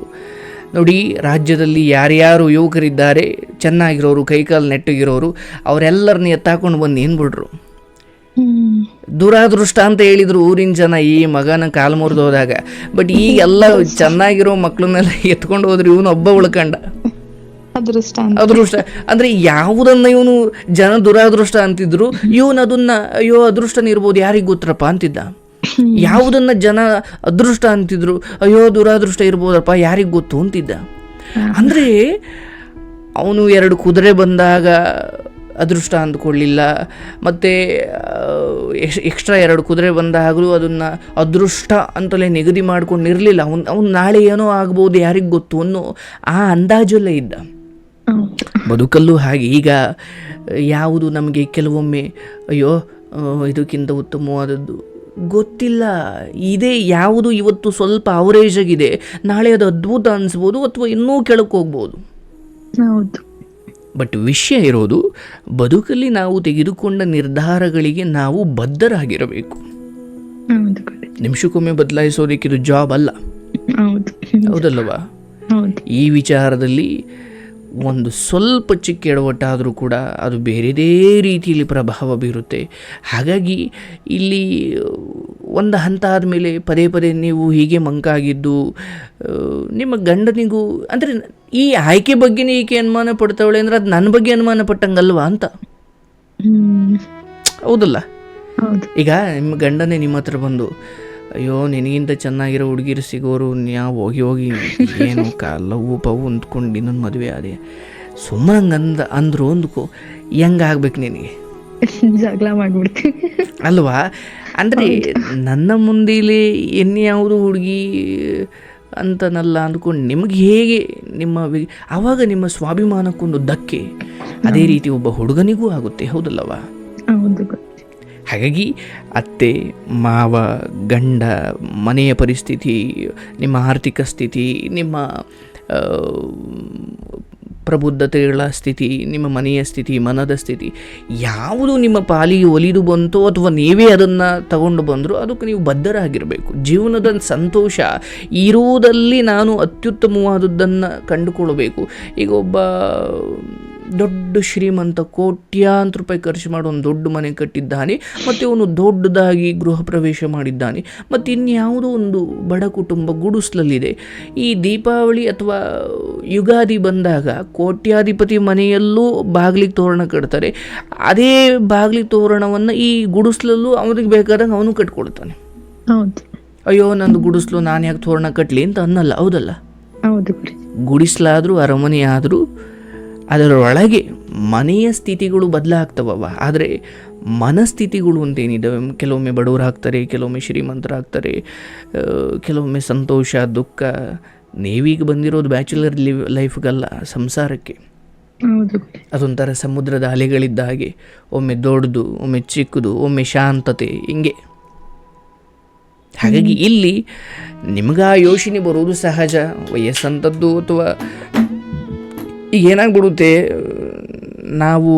ನೋಡಿ ರಾಜ್ಯದಲ್ಲಿ ಯಾರ್ಯಾರು ಯುವಕರಿದ್ದಾರೆ ಚೆನ್ನಾಗಿರೋರು ಕೈಕಾಲು ನೆಟ್ಟಗಿರೋರು ಅವರೆಲ್ಲರನ್ನ ಎತ್ತಾಕೊಂಡು ಬಂದು ಏನ್ಬಿಡ್ರು ದುರಾದೃಷ್ಟ ಅಂತ ಹೇಳಿದ್ರು ಊರಿನ ಜನ ಈ ಮಗನ ಕಾಲು ಮುರಿದು ಹೋದಾಗ. ಬಟ್ ಈಗ ಎಲ್ಲ ಚೆನ್ನಾಗಿರೋ ಮಕ್ಕಳನ್ನೆಲ್ಲ ಎತ್ಕೊಂಡು ಹೋದ್ರೆ ಇವನು ಒಬ್ಬ ಉಳ್ಕಂಡ. ಅದೃಷ್ಟ ಅದೃಷ್ಟ. ಅಂದ್ರೆ ಯಾವುದನ್ನ ಇವನು ಜನ ದುರಾದೃಷ್ಟ ಅಂತಿದ್ರು ಇವನು ಅದನ್ನ ಅಯ್ಯೋ ಅದೃಷ್ಟನ ಇರ್ಬೋದು ಯಾರಿಗೆ ಗೊತ್ತರಪ್ಪ ಅಂತಿದ್ದ? ಯಾವುದನ್ನ ಜನ ಅದೃಷ್ಟ ಅಂತಿದ್ರು ಅಯ್ಯೋ ದುರಾದೃಷ್ಟ ಇರ್ಬೋದಪ್ಪ ಯಾರಿಗೆ ಗೊತ್ತು ಅಂತಿದ್ದ? ಅಂದ್ರೆ ಅವನು ಎರಡು ಕುದುರೆ ಬಂದಾಗ ಅದೃಷ್ಟ ಅಂದ್ಕೊಳ್ಳಿಲ್ಲ. ಮತ್ತು ಎಕ್ಸ್ಟ್ರಾ ಎರಡು ಕುದುರೆ ಬಂದಾಗಲೂ ಅದನ್ನು ಅದೃಷ್ಟ ಅಂತಲೇ ನಿಗದಿ ಮಾಡ್ಕೊಂಡಿರಲಿಲ್ಲ. ಅವ್ನು ಅವ್ನು ನಾಳೆ ಏನೋ ಆಗ್ಬೋದು, ಯಾರಿಗೆ ಗೊತ್ತು ಅನ್ನೋ ಆ ಅಂದಾಜಲ್ಲೇ ಇದ್ದ. ಬದುಕಲ್ಲೂ ಹಾಗೆ. ಈಗ ಯಾವುದು ನಮಗೆ ಕೆಲವೊಮ್ಮೆ, ಅಯ್ಯೋ ಇದಕ್ಕಿಂತ ಉತ್ತಮವಾದದ್ದು ಗೊತ್ತಿಲ್ಲ. ಇದೇ ಯಾವುದು ಇವತ್ತು ಸ್ವಲ್ಪ ಅವರೇಜ್ ಆಗಿದೆ. ನಾಳೆ ಅದು ಅದ್ಭುತ ಅನಿಸ್ಬೋದು ಅಥವಾ ಇನ್ನೂ ಕೆಳಕ್ಕೆ ಹೋಗ್ಬೋದು. ಹೌದು. ಬಟ್ ವಿಷಯ ಇರೋದು ಬದುಕಲ್ಲಿ ನಾವು ತೆಗೆದುಕೊಂಡ ನಿರ್ಧಾರಗಳಿಗೆ ನಾವು ಬದ್ಧರಾಗಿರಬೇಕು. ನಿಮಿಷಕ್ಕೊಮ್ಮೆ ಬದಲಾಯಿಸೋದಕ್ಕಿದು ಜಾಬ್ ಅಲ್ಲ. ಹೌದು. ಹೌದಲ್ಲವಾ ಹೌದು. ಈ ವಿಚಾರದಲ್ಲಿ ಒಂದು ಸ್ವಲ್ಪ ಚಿಕ್ಕ ಎಡವಟ್ಟಾದರೂ ಕೂಡ ಅದು ಬೇರೆದೇ ರೀತಿಯಲ್ಲಿ ಪ್ರಭಾವ ಬೀರುತ್ತೆ. ಹಾಗಾಗಿ ಇಲ್ಲಿ ಒಂದು ಹಂತ ಆದಮೇಲೆ ಪದೇ ಪದೇ ನೀವು ಹೀಗೆ ಮಂಕಾಗಿದ್ದು ನಿಮ್ಮ ಗಂಡನಿಗೂ ಅಂದರೆ ಈ ಆಯ್ಕೆ ಬಗ್ಗೆನೇ ಈಕೆ ಅನುಮಾನ ಪಡ್ತಾವಳೆ ಅಂದರೆ ಅದು ನನ್ನ ಬಗ್ಗೆ ಅನುಮಾನ ಪಟ್ಟಂಗಲ್ವಾ ಅಂತ? ಹೌದಲ್ಲ? ಹೌದು. ಈಗ ನಿಮ್ಮ ಗಂಡನೇ ನಿಮ್ಮ ಹತ್ರ ಬಂದು ಅಯ್ಯೋ ನಿನಗಿಂತ ಚೆನ್ನಾಗಿರೋ ಹುಡುಗಿರು ಸಿಗೋರು ನ್ಯಾ ಹೋಗಿ ಹೋಗಿ ಏನು ಲವ್ ಪವು ಅಂದ್ಕೊಂಡು ಇನ್ನೊಂದು ಮದುವೆ ಆದೆ. ಸುಮ್ಮನೆ ಹಂಗೆ ಅಂದ ಅಂದ್ರು ಅಂದ್ಕೋ ಹೆಂಗಾಗ್ಬೇಕು ನಿನಗೆ? ಜಗಳ ಮಾಡಿಬಿಡ್ತೀನಿ. ಅಲ್ವಾ? ಅಂದರೆ ನನ್ನ ಮುಂದೆಲಿ ಇನ್ಯಾವುದು ಹುಡುಗಿ ಅಂತನಲ್ಲ ಅಂದ್ಕೊಂಡು ನಿಮಗೆ ಹೇಗೆ ನಿಮ್ಮ ಆವಾಗ ನಿಮ್ಮ ಸ್ವಾಭಿಮಾನಕ್ಕೊಂದು ಧಕ್ಕೆ ಅದೇ ರೀತಿ ಒಬ್ಬ ಹುಡುಗನಿಗೂ ಆಗುತ್ತೆ ಹೌದಲ್ಲವಾ? ಹಾಗಾಗಿ ಅತ್ತೆ, ಮಾವ, ಗಂಡ, ಮನೆಯ ಪರಿಸ್ಥಿತಿ, ನಿಮ್ಮ ಆರ್ಥಿಕ ಸ್ಥಿತಿ, ನಿಮ್ಮ ಪ್ರಬುದ್ಧತೆಗಳ ಸ್ಥಿತಿ, ನಿಮ್ಮ ಮನೆಯ ಸ್ಥಿತಿ, ಮನದ ಸ್ಥಿತಿ, ಯಾವುದು ನಿಮ್ಮ ಪಾಲಿಗೆ ಒಲಿದು ಬಂತೋ ಅಥವಾ ನೀವೇ ಅದನ್ನು ತಗೊಂಡು ಬಂದರೂ ಅದಕ್ಕೆ ನೀವು ಬದ್ಧರಾಗಿರಬೇಕು. ಜೀವನದ ಸಂತೋಷ ಇರುವುದಲ್ಲಿ ನಾನು ಅತ್ಯುತ್ತಮವಾದದ್ದನ್ನು ಕಂಡುಕೊಳ್ಳಬೇಕು. ಈಗ ಒಬ್ಬ ದೊಡ್ಡ ಶ್ರೀಮಂತ ಕೋಟ್ಯಾಂತರ ರೂಪಾಯಿ ಖರ್ಚು ಮಾಡಿ ಒಂದು ದೊಡ್ಡ ಮನೆ ಕಟ್ಟಿದ್ದಾನೆ. ಮತ್ತು ಅವನು ದೊಡ್ಡದಾಗಿ ಗೃಹ ಪ್ರವೇಶ ಮಾಡಿದ್ದಾನೆ. ಮತ್ತು ಇನ್ಯಾವುದೋ ಒಂದು ಬಡ ಕುಟುಂಬ ಗುಡಿಸ್ಲಲ್ಲಿದೆ. ಈ ದೀಪಾವಳಿ ಅಥವಾ ಯುಗಾದಿ ಬಂದಾಗ ಕೋಟ್ಯಾಧಿಪತಿ ಮನೆಯಲ್ಲೂ ಬಾಗಿಲಿಗೆ ತೋರಣ ಕಟ್ತಾರೆ. ಅದೇ ಬಾಗಿಲಿಗೆ ತೋರಣವನ್ನು ಈ ಗುಡಿಸ್ಲಲ್ಲೂ ಅವನಿಗೆ ಬೇಕಾದಂಗೆ ಅವನು ಕಟ್ಕೊಳ್ತಾನೆ. ಹೌದು. ಅಯ್ಯೋ ನಂದು ಗುಡಿಸ್ಲು ನಾನು ಯಾಕೆ ತೋರಣ ಕಟ್ಟಲಿ ಅಂತ ಅನ್ನಲ್ಲ ಹೌದಲ್ಲ? ಗುಡಿಸ್ಲಾದರೂ ಅರಮನೆ ಆದರೂ ಅದರೊಳಗೆ ಮನೆಯ ಸ್ಥಿತಿಗಳು ಬದಲಾಗ್ತವವ. ಆದರೆ ಮನಸ್ಥಿತಿಗಳು ಅಂತೇನಿದ್ದಾವೆ ಕೆಲವೊಮ್ಮೆ ಬಡವರಾಗ್ತಾರೆ ಕೆಲವೊಮ್ಮೆ ಶ್ರೀಮಂತರಾಗ್ತಾರೆ ಕೆಲವೊಮ್ಮೆ ಸಂತೋಷ ದುಃಖ. ನೀವೀಗ ಬಂದಿರೋದು ಬ್ಯಾಚುಲರ್ ಲಿವ್ ಲೈಫ್ಗಲ್ಲ ಸಂಸಾರಕ್ಕೆ. ಅದೊಂಥರ ಸಮುದ್ರದ ಅಲೆಗಳಿದ್ದ ಹಾಗೆ ಒಮ್ಮೆ ದೊಡ್ಡದು ಒಮ್ಮೆ ಚಿಕ್ಕದು ಒಮ್ಮೆ ಶಾಂತತೆ ಹಿಂಗೆ. ಹಾಗಾಗಿ ಇಲ್ಲಿ ನಿಮ್ಗೆ ಆ ಯೋಚನೆ ಬರುವುದು ಸಹಜ. ವಯಸ್ಸಂತದ್ದು ಅಥವಾ ಈಗ ಏನಾಗ್ಬಿಡುತ್ತೆ ನಾವು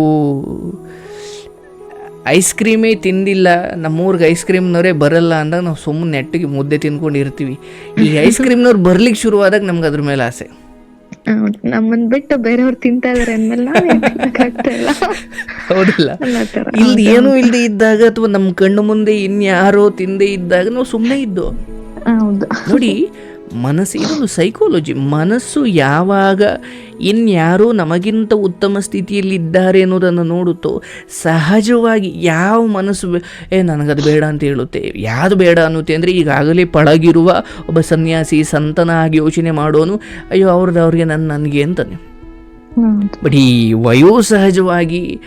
ಐಸ್ ಕ್ರೀಮೇ ತಿಂದಿಲ್ಲ ನಮ್ಮೂರಿಗೆ ಐಸ್ ಕ್ರೀಮ್ನವರೇ ಬರಲ್ಲ ಅಂದಾಗ ನಾವು ಸುಮ್ಮನೆ ನೆಟ್ಟಿಗೆ ಮುದ್ದೆ ತಿನ್ಕೊಂಡು ಇರ್ತೀವಿ. ಈ ಐಸ್ ಕ್ರೀಮ್ನವ್ರು ಬರ್ಲಿಕ್ಕೆ ಶುರುವಾದಾಗ ನಮ್ಗೆ ಅದ್ರ ಮೇಲೆ ಆಸೆ. ನಮ್ಮನ್ನು ನಮ್ಮನ್ ಬಿಟ್ಟು ಬೇರೆಯವ್ರು ತಿಂತಾ ಇದಾರೆ ಹೌದಲ್ಲ. ಇಲ್ಲಿ ಏನೂ ಇಲ್ಲದೆ ಇದ್ದಾಗ ಅಥವಾ ನಮ್ಮ ಕಣ್ಣು ಮುಂದೆ ಇನ್ಯಾರೋ ತಿಂದೇ ಇದ್ದಾಗ ನಾವು ಸುಮ್ಮನೆ ಇದ್ದು. ನೋಡಿ ಮನಸ್ಸು ಇದೊಂದು ಸೈಕಾಲಜಿ ಮನಸ್ಸು ಯಾವಾಗ ಇನ್ಯಾರೋ ನಮಗಿಂತ ಉತ್ತಮ ಸ್ಥಿತಿಯಲ್ಲಿದ್ದಾರೆ ಅನ್ನೋದನ್ನು ನೋಡುತ್ತೋ ಸಹಜವಾಗಿ ಯಾವ ಮನಸ್ಸು ಏ ನನಗದು ಬೇಡ ಅಂತ ಹೇಳುತ್ತೆ. ಯಾವುದು ಬೇಡ ಅನ್ನುತ್ತೆ ಅಂದರೆ ಈಗಾಗಲೇ ಪಳಗಿರುವ ಒಬ್ಬ ಸನ್ಯಾಸಿ ಸಂತನಾಗಿ ಯೋಚನೆ ಮಾಡೋನು ಅಯ್ಯೋ ಅವ್ರದ್ದು ಅವ್ರಿಗೆ ನನ್ನ ನನಗೆ ಅಂತಾನೆ. ಬಟ್ ಈ ವಯೋಸಹಜವಾಗಿ ಸಹಜವಾಗಿ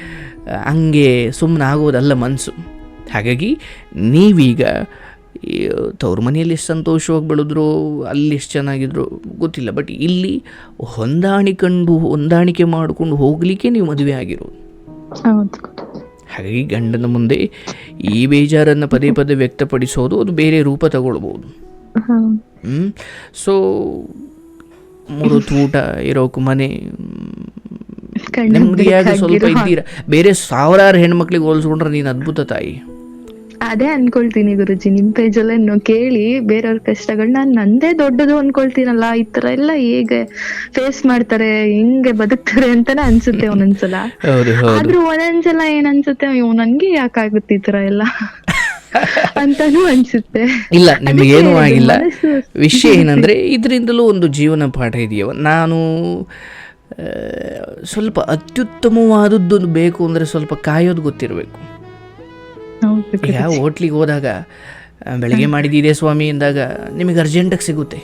ಹಂಗೆ ಸುಮ್ಮನಾಗೋದಲ್ಲ ಮನಸ್ಸು. ಹಾಗಾಗಿ ನೀವೀಗ ತವ್ರ ಮನೆಯಲ್ಲಿ ಎಷ್ಟು ಸಂತೋಷವಾಗಿ ಬೆಳೆದ್ರು ಅಲ್ಲಿ ಎಷ್ಟು ಚೆನ್ನಾಗಿದ್ರು ಗೊತ್ತಿಲ್ಲ. ಬಟ್ ಇಲ್ಲಿ ಹೊಂದಾಣಿಕೊಂಡು ಹೊಂದಾಣಿಕೆ ಮಾಡಿಕೊಂಡು ಹೋಗಲಿಕ್ಕೆ ನೀವು ಮದುವೆ ಆಗಿರೋದು. ಹಾಗಾಗಿ ಗಂಡನ ಮುಂದೆ ಈ ಬೇಜಾರನ್ನು ಪದೇ ಪದೇ ವ್ಯಕ್ತಪಡಿಸೋದು ಅದು ಬೇರೆ ರೂಪ ತಗೊಳ್ಬೋದು. ಹ್ಞೂ ಸೊ ಮೂರು ತೂಟ ಊಟ ಇರೋಕು ಮನೆ ನೆಮ್ಮದಿಯಾಗಿ ಸ್ವಲ್ಪ ಇದ್ದೀರಾ? ಬೇರೆ ಸಾವಿರಾರು ಹೆಣ್ಮಕ್ಳಿಗೆ ಹೋಲಿಸ್ಕೊಂಡ್ರೆ ನೀನು ಅದ್ಭುತ ತಾಯಿ. ಅದೇ ಅನ್ಕೊಳ್ತೀನಿ ಗುರುಜಿ ನಿಮ್ ಪೇಜ್ ಎಲ್ಲ ಕೇಳಿ ಬೇರೆಯವ್ರ ಕಷ್ಟಗಳು ನಾನ್ ನಂದೇ ದೊಡ್ಡದು ಅನ್ಕೊಳ್ತೀನಲ್ಲ ಈ ತರ ಎಲ್ಲ ಹೇಗೆ ಫೇಸ್ ಮಾಡ್ತಾರೆ ಹೆಂಗೆ ಬದುಕ್ತಾರೆ ಅಂತಾನೆ ಅನ್ಸುತ್ತೆ ಒಂದೊಂದ್ಸಲ. ಆದ್ರೂ ಒಂದೊಂದ್ಸಲ ಏನ್ ಅನ್ಸುತ್ತೆ ಅಯ್ಯೋ ನನ್ಗೆ ಯಾಕಾಗುತ್ತೆ ಈ ತರ ಎಲ್ಲ? ಅಂತಾನೂ ಅನ್ಸುತ್ತೆ. ಇಲ್ಲ ನಿಮಗೆ ಏನು ಆಗಿಲ್ಲ. ವಿಷಯ ಏನಂದ್ರೆ ಇದರಿಂದಲೂ ಒಂದು ಜೀವನ ಪಾಠ ಇದೆಯವ. ನಾನು ಸ್ವಲ್ಪ ಅತ್ಯುತ್ತಮವಾದದ್ದು ಬೇಕು ಅಂದರೆ ಸ್ವಲ್ಪ ಕಾಯೋದು ಗೊತ್ತಿರಬೇಕು. ಈಗ ಹೋಟ್ಲಿಗೆ ಹೋದಾಗ ಬೆಳಿಗ್ಗೆ ಮಾಡಿದ್ದಿದೆ ಸ್ವಾಮಿ ಅಂದಾಗ ನಿಮಗೆ ಅರ್ಜೆಂಟಾಗಿ ಸಿಗುತ್ತೆ.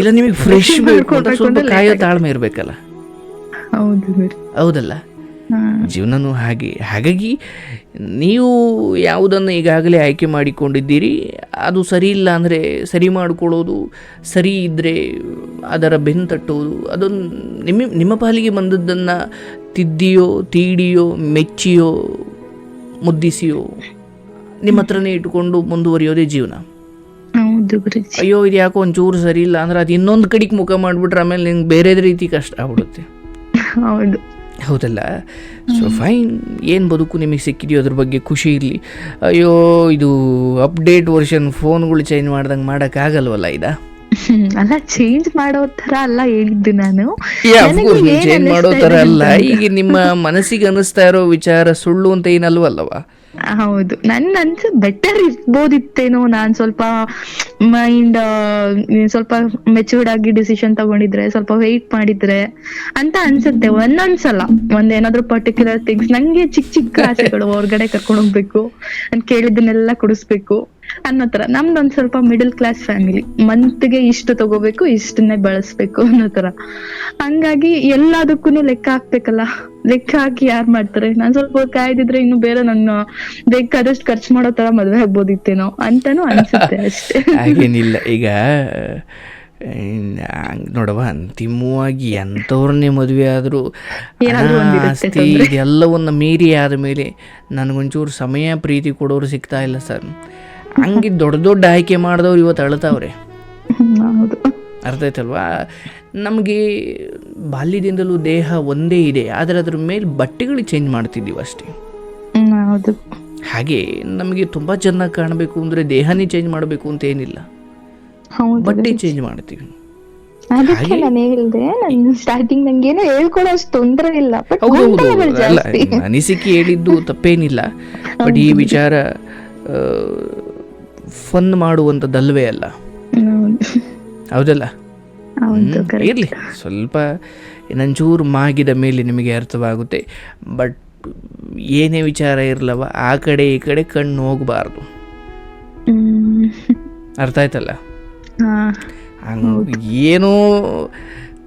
ಇಲ್ಲ ನಿಮಗೆ ಫ್ರೆಶ್ ಬೇಕು ಸ್ವಲ್ಪ ಕಾಯೋ ತಾಳ್ಮೆ ಇರಬೇಕಲ್ಲ. ಹೌದು ಹೌದಲ್ಲ. ಜೀವನನೂ ಹಾಗೆ. ಹಾಗಾಗಿ ನೀವು ಯಾವುದನ್ನು ಈಗಾಗಲೇ ಆಯ್ಕೆ ಮಾಡಿಕೊಂಡಿದ್ದೀರಿ ಅದು ಸರಿ ಇಲ್ಲ ಅಂದರೆ ಸರಿ ಮಾಡಿಕೊಳ್ಳೋದು ಸರಿ ಇದ್ದರೆ ಅದರ ಬೆನ್ನು ತಟ್ಟೋದು ಅದೊಂದು ನಿಮ್ಮ ನಿಮ್ಮ ಪಾಲಿಗೆ ಬಂದದ್ದನ್ನು ತಿದ್ದಿಯೋ ತೀಡಿಯೋ ಮೆಚ್ಚಿಯೋ ಮುದ್ದಿಸಿಯೋ? ನಿಮ್ಮ ಹತ್ರನೇ ಇಟ್ಕೊಂಡು ಮುಂದುವರಿಯೋದೇ ಜೀವನ. ಅಯ್ಯೋ ಇದು ಯಾಕೋ ಒಂಚೂರು ಸರಿ ಇಲ್ಲ ಅಂದ್ರೆ ಅದು ಇನ್ನೊಂದು ಕಡೆಗೆ ಮುಖ ಮಾಡಿಬಿಟ್ರೆ ಆಮೇಲೆ ನಿಂಗೆ ಬೇರೆ ರೀತಿ ಕಷ್ಟ ಆಗ್ಬಿಡುತ್ತೆ. ಹೌದು. ಹೌದಲ್ಲ? ಸೊ ಫೈನ್ ಏನು ಬದುಕು ನಿಮಗೆ ಸಿಕ್ಕಿದೆಯೋ ಅದ್ರ ಬಗ್ಗೆ ಖುಷಿ ಇರಲಿ. ಅಯ್ಯೋ ಇದು ಅಪ್ಡೇಟ್ ವರ್ಷನ್ ಫೋನ್ಗಳು ಚೇಂಜ್ ಮಾಡ್ದಂಗೆ ಮಾಡೋಕ್ಕಾಗಲ್ವಲ್ಲ ಇದಾ. ಅಲ್ಲ ಚೇಂಜ್ ಮಾಡೋ ತರ ಅಲ್ಲ ಹೇಳಿದ್ದು ನಾನು. ಚೇಂಜ್ ಮಾಡೋ ಅಲ್ಲ. ಈಗ ನಿಮ್ಮ ಮನಸ್ಸಿಗೆ ಅನಿಸ್ತಾ ಇರೋ ವಿಚಾರ ಸುಳ್ಳು ಅಂತ ಏನಲ್ವಲ್ಲವಾ ಹೌದು. ನನ್ ಅನ್ಸ ಬೆಟರ್ ಇರ್ಬೋದಿತ್ತೇನೋ ನಾನ್ ಸ್ವಲ್ಪ ಮೈಂಡ್ ಸ್ವಲ್ಪ ಮೆಚೂರ್ಡ್ ಆಗಿ ಡಿಸಿಷನ್ ತಗೊಂಡಿದ್ರೆ ಸ್ವಲ್ಪ ವೆಯ್ಟ್ ಮಾಡಿದ್ರೆ ಅಂತ ಅನ್ಸುತ್ತೆ. ಒಂದೊಂದ್ಸಲ ಒಂದೇನಾದ್ರೂ ಪರ್ಟಿಕ್ಯುಲರ್ ಥಿಂಗ್ಸ್ ನಂಗೆ ಚಿಕ್ಕ ಚಿಕ್ಕ ಆಸೆಗಳು ಹೊರಗಡೆ ಕರ್ಕೊಂಡು ಹೋಗ್ಬೇಕು. ಅಂತ ಕೇಳಿದ್ದನ್ನೆಲ್ಲ ಕೊಡಿಸ್ಬೇಕು. ಅನ್ನೋ ತರ ನಮ್ದೊಂದ್ ಸ್ವಲ್ಪ ಮಿಡಲ್ ಕ್ಲಾಸ್ ಫ್ಯಾಮಿಲಿ ಮಂತ್ಗೆ ಇಷ್ಟು ತಗೋಬೇಕು ಇಷ್ಟನ್ನೇ ಬಳಸ್ಬೇಕು ಅನ್ನೋ ತರ ಹಂಗಾಗಿ ಎಲ್ಲದಕ್ಕೂ ಲೆಕ್ಕ ಹಾಕ್ಬೇಕಲ್ಲ. ಲೆಕ್ಕ ಹಾಕಿ ಯಾರ್ ಮಾಡ್ತಾರೆ? ನಾನ್ ಸ್ವಲ್ಪ ಕಾಯ್ದಿದ್ರೆ ಇನ್ನು ಬೇರೆ ನನ್ನ ಬೇಕಾದಷ್ಟು ಖರ್ಚು ಮಾಡೋ ತರ ಮದ್ವೆ ಆಗ್ಬೋದಿತ್ತೇನೋ ಅಂತಾನು ಅನ್ಸುತ್ತೆ ಅಷ್ಟೇ. ಹಾಗೇನಿಲ್ಲ. ಈಗ ನೋಡವ ಅಂತಿಮವಾಗಿ ಎಂಥವ್ರನ್ನೇ ಮದುವೆ ಆದರೂ ಆಸ್ತಿ. ಇದೆಲ್ಲವನ್ನು ಮೀರಿ ಆದ ಮೇಲೆ ನನಗೊಂಚೂರು ಸಮಯ ಪ್ರೀತಿ ಕೊಡೋರು ಸಿಗ್ತಾ ಇಲ್ಲ ಸರ್. ಹಂಗೆ ದೊಡ್ಡ ದೊಡ್ಡ ಆಯ್ಕೆ ಮಾಡಿದವ್ರು ಇವತ್ತು ಅಳ್ತಾವ್ರೆ. ಅರ್ಥ ಆಯ್ತಲ್ವಾ? ನಮಗೆ ಬಾಲ್ಯದಿಂದಲೂ ದೇಹ ಒಂದೇ ಇದೆ ಆದರೆ ಅದ್ರ ಮೇಲೆ ಬಟ್ಟೆಗಳು ಚೇಂಜ್ ಮಾಡ್ತಿದ್ದೀವಿ ಅಷ್ಟೇ. ಹಾಗೆ ನಮಗೆ ತುಂಬ ಚೆನ್ನಾಗಿ ಕಾಣಬೇಕು ಅಂದರೆ ದೇಹನೇ ಚೇಂಜ್ ಮಾಡಬೇಕು ಅಂತ ಏನಿಲ್ಲ. ಬಟ್ಟೆ ಚೇಂಜ್ ಮಾಡ್ತೀವಿ. ಅದಕ್ಕೆ ನಾನು ಹೇಳ್ದೆ ನಾನು ಸ್ಟಾರ್ಟಿಂಗ್ ಹೇಳ್ಕೊಳ್ಳೋ ಅಷ್ಟು ತೊಂದ್ರೆ ಇಲ್ಲ ಬಟ್ ಅನಿಸಿಕೆ ಹೇಳಿದ್ದು ತಪ್ಪೇನಿಲ್ಲ ಬಟ್ ಈ ವಿಚಾರ ಫನ್ ಮಾಡುವಂಥದ್ದಲ್ವೇ ಅಲ್ಲ? ಹೌದು. ಹೌದಲ್ಲ. ಇರಲಿ. ಸ್ವಲ್ಪ ನಂಚೂರು ಮಾಗಿದ ಮೇಲೆ ನಿಮಗೆ ಅರ್ಥವಾಗುತ್ತೆ. ಬಟ್ ಏನೇ ವಿಚಾರ ಇರಲವ ಆ ಕಡೆ ಈ ಕಡೆ ಕಣ್ಣು ಹೋಗಬಾರ್ದು. ಅರ್ಥ ಆಯ್ತಲ್ಲ? ಏನೋ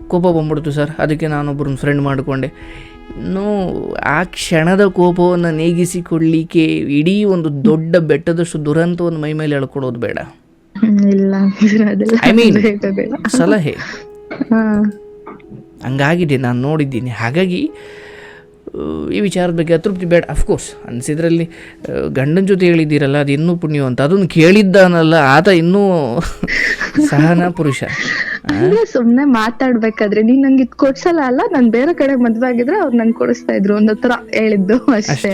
ಕೋಪ ಬಂದ್ಬಿಡ್ತು ಸರ್. ಅದಕ್ಕೆ ನಾನೊಬ್ಬರನ್ನ ಫ್ರೆಂಡ್ ಮಾಡಿಕೊಂಡೆ. ಇನ್ನು ಆ ಕ್ಷಣದ ಕೋಪವನ್ನು ನೀಗಿಸಿಕೊಳ್ಳಿಕ್ಕೆ ಇಡೀ ಒಂದು ದೊಡ್ಡ ಬೆಟ್ಟದಷ್ಟು ದುರಂತವನ್ನು ಮೈ ಮೇಲೆ ಎಳ್ಕೊಡೋದು ಬೇಡ. ಐ ಮೀನ್ ಸಲಹೆ. ಹಂಗಾಗಿದೆ ನಾನು ನೋಡಿದ್ದೀನಿ. ಹಾಗಾಗಿ ಈ ವಿಚಾರದ ಬಗ್ಗೆ ಅತೃಪ್ತಿ ಬೇಡ. ಅಫ್ಕೋರ್ಸ್ ಅನಿಸಿದ್ರಲ್ಲಿ ಗಂಡನ ಜೊತೆ ಹೇಳಿದ್ದೀರಲ್ಲ ಅದು ಇನ್ನೂ ಪುಣ್ಯ ಅಂತ. ಅದನ್ನು ಕೇಳಿದ್ದಾನಲ್ಲ ಆತ ಇನ್ನೂ ಸಹನ ಪುರುಷ. ಸುಮ್ನೆ ಮಾತಾಡ್ಬೇಕಾದ್ರೆ ನೀನ್ ನಂಗೆ ಇದ್ ಕೊಡ್ಸಲ್ಲ ಅಲ್ಲ? ನಾನ್ ಬೇರೆ ಕಡೆ ಮದ್ವೆ ಆಗಿದ್ರೆ ಅವ್ರು ನನ್ ಕೊಡಿಸ್ತಾ ಇದ್ರು ಒಂದ್ ಹತ್ರ ಹೇಳಿದ್ದು ಅಷ್ಟೇ.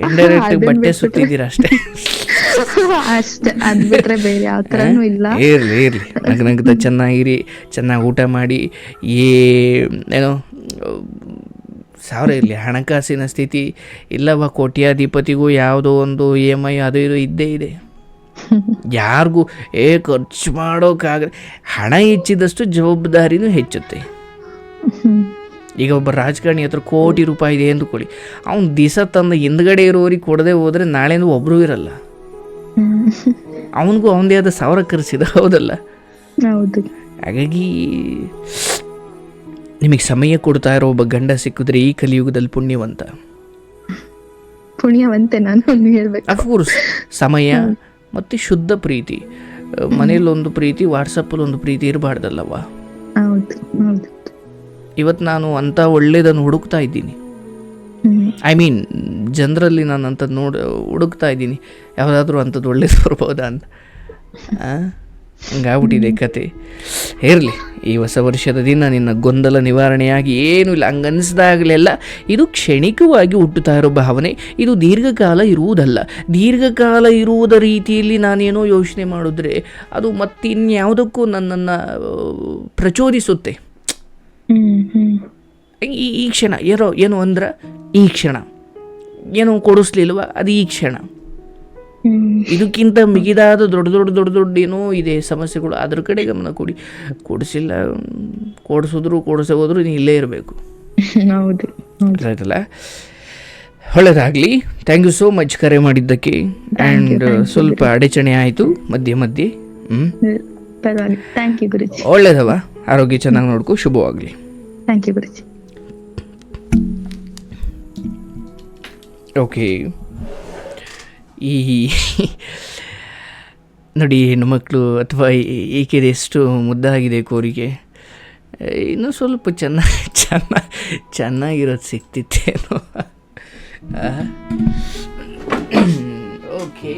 ಬಟ್ಟೆ ಸುತ್ತಿದ್ದೀರ ಅಷ್ಟೇ. ಅಷ್ಟೇ ಅದ್ ಬಿಟ್ರೆ ಬೇರೆ ಯಾವ ತರನು ಇಲ್ಲ. ಇರ್ಲಿ ಇರ್ಲಿ. ನಗ್ ಚೆನ್ನಾಗಿರಿ ಚೆನ್ನಾಗಿ ಊಟ ಮಾಡಿ. ಏನೋ ಸಾವಿರ ಇರಲಿ. ಹಣಕಾಸಿನ ಸ್ಥಿತಿ ಇಲ್ಲವ ಕೋಟ್ಯಾಧಿಪತಿಗೂ ಯಾವುದೋ ಒಂದು ಇ ಎಂ ಐ ಅದು ಇದು ಇದ್ದೇ ಇದೆ. ಯಾರಿಗೂ ಏ ಖರ್ಚು ಮಾಡೋಕ್ಕಾಗ ಹಣ ಹೆಚ್ಚಿದಷ್ಟು ಜವಾಬ್ದಾರಿನೂ ಹೆಚ್ಚುತ್ತೆ. ಈಗ ಒಬ್ಬ ರಾಜಕಾರಣಿ ಹತ್ರ ಕೋಟಿ ರೂಪಾಯಿ ಇದೆ ಅಂದುಕೊಳ್ಳಿ. ಅವ್ನು ದಿಸ ತಂದ ಹಿಂದ್ಗಡೆ ಇರೋರಿಗೆ ಕೊಡದೆ ಹೋದರೆ ನಾಳೆನೂ ಒಬ್ಬರೂ ಇರಲ್ಲ. ಅವನಿಗೂ ಅವನದೇ ಆದ ಸಾವಿರ ಖರ್ಚಿದೆ ಹೌದಲ್ಲ? ಹೌದು. ಹಾಗಾಗಿ ನಿಮಗೆ ಸಮಯ ಕೊಡ್ತಾ ಇರೋ ಒಬ್ಬ ಗಂಡ ಸಿಕ್ಕಿದ್ರೆ ಈ ಕಲಿಯುಗದಲ್ಲಿ ಪುಣ್ಯವಂತ? ಪುಣ್ಯವಂತೆ ನಾನು ಹೇಳಬೇಕು. ಅಫ್ಕೋರ್ಸ್ ಸಮಯ ಮತ್ತು ಶುದ್ಧ ಪ್ರೀತಿ. ಮನೇಲಿ ಒಂದು ಪ್ರೀತಿ ವಾಟ್ಸಪ್ಪಲ್ಲಿ ಒಂದು ಪ್ರೀತಿ ಇರಬಾರ್ದಲ್ಲವ ಇವತ್ತು ನಾನು ಅಂಥ ಒಳ್ಳೇದನ್ನು ಹುಡುಕ್ತಾ ಇದ್ದೀನಿ. ಐ ಮೀನ್ ಜನರಲ್ಲಿ ನಾನು ಅಂಥದ್ದು ನೋಡ ಹುಡುಕ್ತಾ ಇದ್ದೀನಿ. ಯಾವುದಾದ್ರೂ ಅಂಥದ್ದು ಒಳ್ಳೇದು ಬರ್ಬೋದಾ ಅಂತ. ಹಂಗಾಗ್ಬಿಟ್ಟಿದೆ ಕತೆ. ಇರಲಿ, ಈ ಹೊಸ ವರ್ಷದ ದಿನ ನಿನ್ನ ಗೊಂದಲ ನಿವಾರಣೆಯಾಗಿ ಏನೂ ಇಲ್ಲ. ಹಂಗನ್ನಿಸ್ದಾಗಲೆಲ್ಲ ಇದು ಕ್ಷಣಿಕವಾಗಿ ಹುಟ್ಟುತ್ತಾ ಇರೋ ಭಾವನೆ. ಇದು ದೀರ್ಘಕಾಲ ಇರುವುದಲ್ಲ. ದೀರ್ಘಕಾಲ ಇರುವುದ ರೀತಿಯಲ್ಲಿ ನಾನೇನೋ ಯೋಚನೆ ಮಾಡಿದ್ರೆ ಅದು ಮತ್ತಿನ್ಯಾವುದಕ್ಕೂ ನನ್ನನ್ನು ಪ್ರಚೋದಿಸುತ್ತೆ. ಈ ಕ್ಷಣ, ಏನೋ, ಏನು ಅಂದ್ರೆ ಈ ಕ್ಷಣ. ಏನೋ ಕೊಡಿಸ್ಲಿಲ್ವ, ಅದು ಈ ಕ್ಷಣ. ಇದಕ್ಕಿಂತ ಮಿಗಿದಾದ ದೊಡ್ಡ ದೊಡ್ಡ ದೊಡ್ಡ ದೊಡ್ಡ ಏನೋ ಇದೆ ಸಮಸ್ಯೆಗಳು. ಅದ್ರ ಕಡೆ ಗಮನ ಕೊಡಿ. ಕೊಡಿಸಿಲ್ಲ ಕೊಡಿಸಿದ್ರು ಕೊಡಿಸ ಹೋದ್ರು ನೀನು ಇಲ್ಲೇ ಇರಬೇಕು. ಹೌದು ಒಳ್ಳೆಯದಾಗಲಿ ಥ್ಯಾಂಕ್ ಯು ಸೋ ಮಚ್ ಕರೆ ಮಾಡಿದ್ದಕ್ಕೆ. ಆ್ಯಂಡ್ ಸ್ವಲ್ಪ ಅಡಚಣೆ ಆಯಿತು ಮಧ್ಯೆ ಮಧ್ಯೆ. ಹ್ಞೂ ಒಳ್ಳೇದವ. ಆರೋಗ್ಯ ಚೆನ್ನಾಗಿ ನೋಡ್ಕೊ. ಶುಭವಾಗಲಿ. Thank you Guruji. ಓಕೆ ಈ ನೋಡಿ ಹೆಣ್ಣುಮಕ್ಕಳು ಅಥವಾ ಈಕೆದು ಎಷ್ಟು ಮುದ್ದಾಗಿದೆ ಕೋರಿಕೆ ಇನ್ನೂ ಸ್ವಲ್ಪ ಚೆನ್ನಾಗಿ ಚೆನ್ನ, ಚೆನ್ನಾಗಿರೋದು ಸಿಕ್ತಿತ್ತೇನೋ ಓಕೆ.